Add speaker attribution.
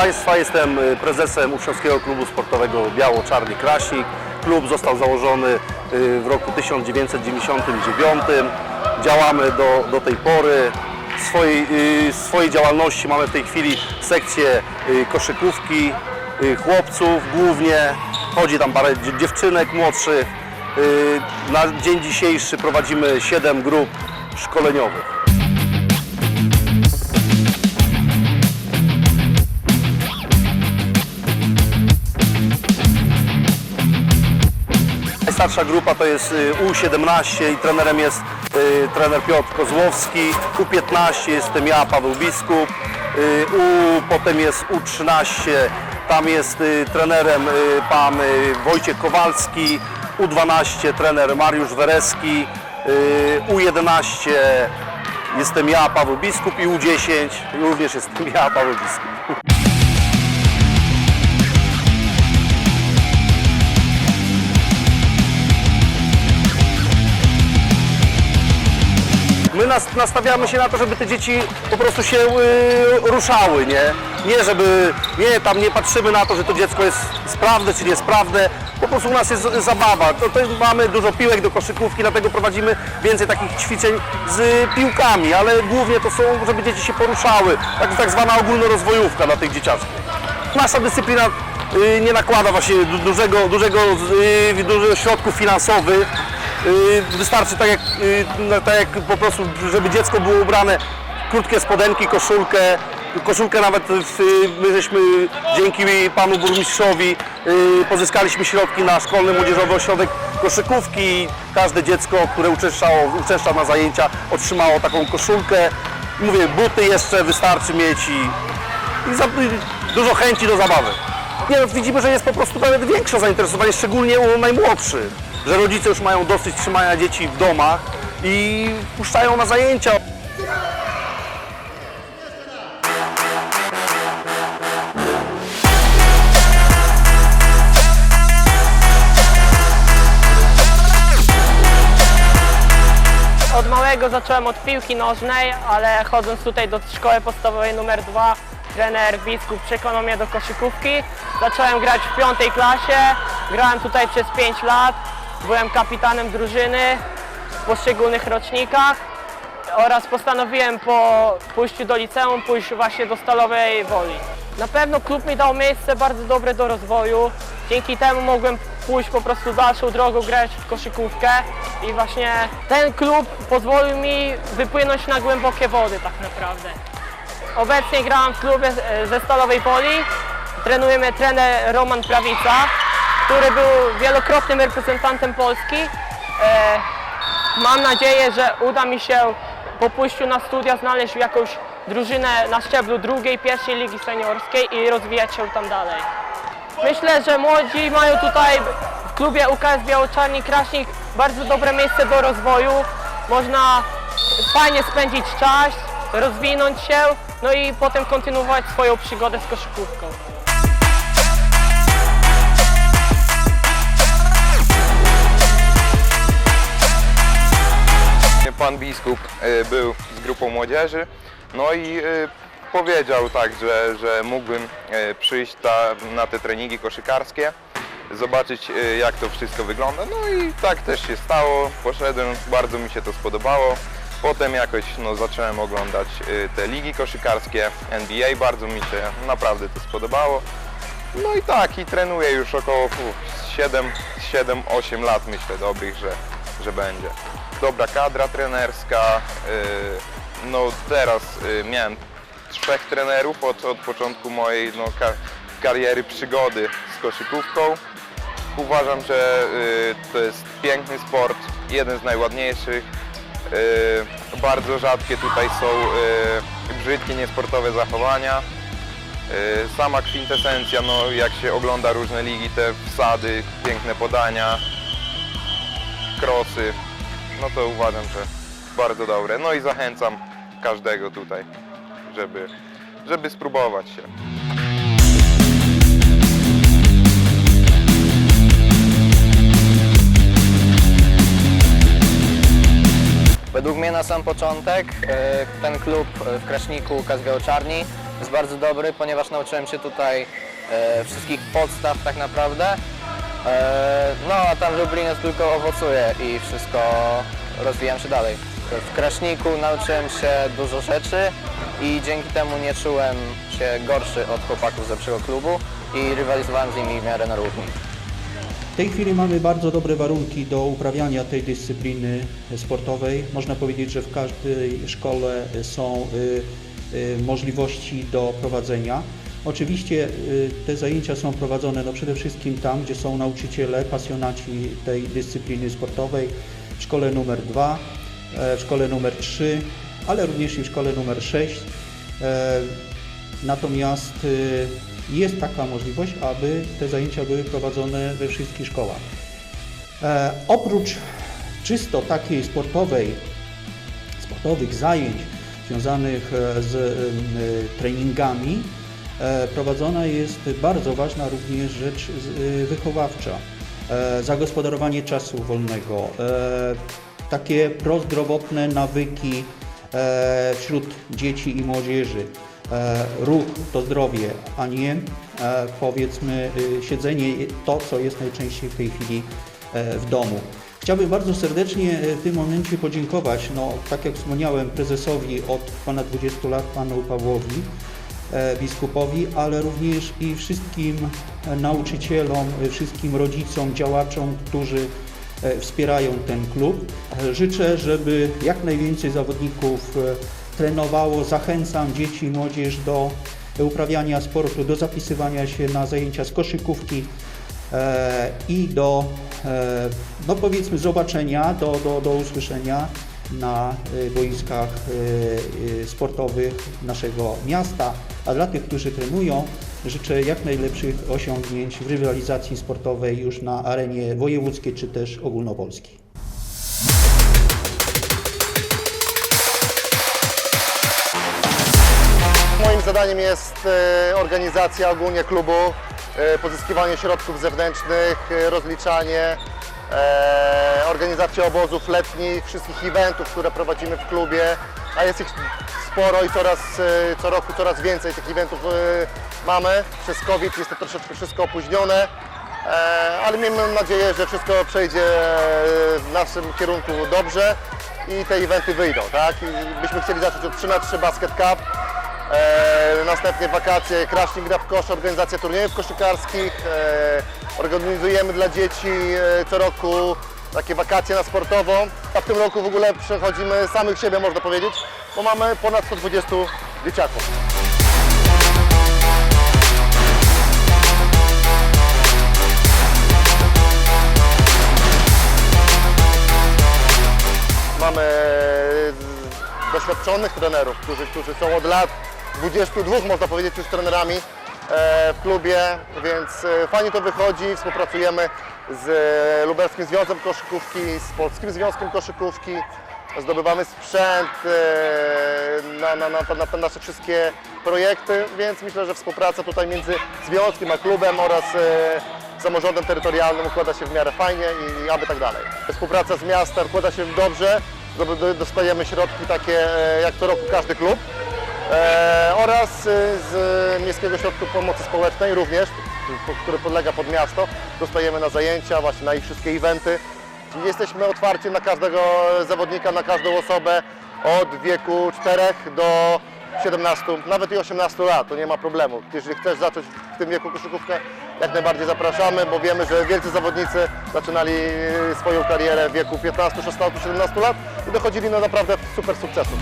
Speaker 1: Państwa, jestem y, prezesem Uczniowskiego Klubu Sportowego Biało-Czarny Kraśnik. Klub został założony y, w roku 1999. Działamy do, do tej pory. W swojej, y, swojej działalności mamy w tej chwili sekcję koszykówki, chłopców głównie. Chodzi tam parę dzie- dziewczynek młodszych. Na dzień dzisiejszy prowadzimy 7 grup szkoleniowych. Najstarsza grupa to jest y, U17 i trenerem jest y, trener Piotr Kozłowski. U15 jestem ja, Paweł Biskup. Y, U, potem jest U13, tam jest trenerem pan Wojciech Kowalski. U12 trener Mariusz Wereski. Y, U11 jestem ja, Paweł Biskup i U10 również jestem ja, Paweł Biskup. Nas, nastawiamy się na to, żeby te dzieci po prostu się y, ruszały, nie? Nie, żeby, nie, tam nie patrzymy na to, że to dziecko jest sprawne czy niesprawne. Po prostu u nas jest zabawa. To, to mamy dużo piłek do koszykówki, dlatego prowadzimy więcej takich ćwiczeń z piłkami, ale głównie to są, żeby dzieci się poruszały. Tak, tak zwana ogólnorozwojówka dla tych dzieciaczków. Nasza dyscyplina y, nie nakłada właśnie du- dużego, dużego, y, dużo środków finansowych. Y, Wystarczy tak jak, y, no, tak jak po prostu, żeby dziecko było ubrane krótkie spodenki, koszulkę. Koszulkę nawet w, my żeśmy dzięki panu burmistrzowi y, pozyskaliśmy środki na szkolny młodzieżowy ośrodek koszykówki. Każde dziecko, które uczęszczało, uczęszcza na zajęcia otrzymało taką koszulkę. Mówię, buty jeszcze wystarczy mieć i, i za, dużo chęci do zabawy. Nie, no, widzimy, że jest po prostu nawet większe zainteresowanie, szczególnie u najmłodszych, że rodzice już mają dosyć trzymania dzieci w domach i puszczają na zajęcia.
Speaker 2: Od małego zacząłem od piłki nożnej, ale chodząc tutaj do szkoły podstawowej numer 2, trener Biskup przekonał mnie do koszykówki. Zacząłem grać w piątej klasie, grałem tutaj przez 5 lat, byłem kapitanem drużyny w poszczególnych rocznikach oraz postanowiłem po pójściu do liceum pójść właśnie do Stalowej Woli. Na pewno klub mi dał miejsce bardzo dobre do rozwoju. Dzięki temu mogłem pójść po prostu dalszą drogą, grać w koszykówkę i właśnie ten klub pozwolił mi wypłynąć na głębokie wody tak naprawdę. Obecnie grałem w klubie e, ze Stalowej Woli. Trenuje mnie trener Roman Prawica, który był wielokrotnym reprezentantem Polski. E, Mam nadzieję, że uda mi się po pójściu na studia znaleźć jakąś drużynę na szczeblu drugiej, pierwszej ligi seniorskiej i rozwijać się tam dalej. Myślę, że młodzi mają tutaj w klubie UKS Białoczarni Kraśnik bardzo dobre miejsce do rozwoju. Można fajnie spędzić czas, rozwinąć się, no i potem kontynuować swoją przygodę z koszykówką.
Speaker 3: Pan biskup e, był z grupą młodzieży, no i e, powiedział tak, że, że mógłbym e, przyjść ta, na te treningi koszykarskie, zobaczyć jak to wszystko wygląda. No i tak też się stało, poszedłem, bardzo mi się to spodobało. Potem jakoś no, zacząłem oglądać te ligi koszykarskie, NBA, bardzo mi się naprawdę to spodobało. No i tak, i trenuję już około 7-8 lat myślę dobrych, że, że będzie. Dobra kadra trenerska. yy, No teraz yy, miałem trzech trenerów od, od początku mojej no, ka- kariery przygody z koszykówką. Uważam, że yy, to jest piękny sport, jeden z najładniejszych. Bardzo rzadkie tutaj są brzydkie, niesportowe zachowania. Sama kwintesencja, no jak się ogląda różne ligi, te wsady, piękne podania, krosy, no to uważam, że bardzo dobre. No i zachęcam każdego tutaj, żeby, żeby spróbować się.
Speaker 4: Według mnie na sam początek e, ten klub e, w Kraśniku Kazgao Czarni jest bardzo dobry, ponieważ nauczyłem się tutaj e, wszystkich podstaw tak naprawdę. E, no a tam w Lublinie tylko owocuje i wszystko rozwijam się dalej. W Kraśniku nauczyłem się dużo rzeczy i dzięki temu nie czułem się gorszy od chłopaków z lepszego klubu i rywalizowałem z nimi w miarę na równi.
Speaker 5: W tej chwili mamy bardzo dobre warunki do uprawiania tej dyscypliny sportowej. Można powiedzieć, że w każdej szkole są y, y, możliwości do prowadzenia. Oczywiście y, te zajęcia są prowadzone no przede wszystkim tam, gdzie są nauczyciele, pasjonaci tej dyscypliny sportowej, w szkole numer 2, e, w szkole numer 3, ale również i w szkole numer 6. E, Natomiast y, jest taka możliwość, aby te zajęcia były prowadzone we wszystkich szkołach. E, oprócz czysto takiej sportowej, sportowych zajęć związanych z treningami, prowadzona jest bardzo ważna również rzecz e, wychowawcza. E, Zagospodarowanie czasu wolnego, e, takie prozdrowotne nawyki e, wśród dzieci i młodzieży. E, Ruch to zdrowie, a nie e, powiedzmy y, siedzenie, to co jest najczęściej w tej chwili e, w domu. Chciałbym bardzo serdecznie e, w tym momencie podziękować, no, tak jak wspomniałem, prezesowi od ponad 20 lat, panu Pawłowi, e, biskupowi, ale również i wszystkim e, nauczycielom, e, wszystkim rodzicom, działaczom, którzy e, wspierają ten klub. E, Życzę, żeby jak najwięcej zawodników e, trenowało. Zachęcam dzieci i młodzież do uprawiania sportu, do zapisywania się na zajęcia z koszykówki e, i do, e, no powiedzmy, zobaczenia, do, do, do usłyszenia na e, boiskach e, e, sportowych naszego miasta. A dla tych, którzy trenują, życzę jak najlepszych osiągnięć w rywalizacji sportowej już na arenie wojewódzkiej czy też ogólnopolskiej.
Speaker 6: Moim zadaniem jest e, organizacja ogólnie klubu, e, pozyskiwanie środków zewnętrznych, e, rozliczanie, organizacja obozów letnich, wszystkich eventów, które prowadzimy w klubie, a jest ich sporo i coraz, e, co roku coraz więcej tych eventów e, mamy. Przez COVID jest to troszeczkę wszystko opóźnione, e, ale miejmy nadzieję, że wszystko przejdzie w naszym kierunku dobrze i te eventy wyjdą, tak? I byśmy chcieli zacząć od 3 na 3 Basket Cup, następnie wakacje, Crashing gra w kosz, organizacja turniejów koszykarskich. Organizujemy dla dzieci co roku takie wakacje na sportową. A w tym roku w ogóle przechodzimy samych siebie, można powiedzieć, bo mamy ponad 120 dzieciaków. Mamy doświadczonych trenerów, którzy, którzy są od lat 22, można powiedzieć, już trenerami e, w klubie, więc e, fajnie to wychodzi. Współpracujemy z e, Lubelskim Związkiem Koszykówki, z Polskim Związkiem Koszykówki. Zdobywamy sprzęt e, na, na, na, na nasze wszystkie projekty, więc myślę, że współpraca tutaj między związkiem a klubem oraz e, samorządem terytorialnym układa się w miarę fajnie i, i aby tak dalej. Współpraca z miastem układa się dobrze, dostajemy środki takie e, jak co roku każdy klub. E, oraz e, z Miejskiego Ośrodku Pomocy Społecznej również, który podlega pod miasto. Dostajemy na zajęcia, właśnie na ich wszystkie eventy. Jesteśmy otwarci na każdego zawodnika, na każdą osobę od wieku 4 do 17, nawet i 18 lat, to nie ma problemu. Jeżeli chcesz zacząć w tym wieku koszykówkę, jak najbardziej zapraszamy, bo wiemy, że wielcy zawodnicy zaczynali swoją karierę w wieku 15, 16, 17 lat i dochodzili do naprawdę super sukcesów.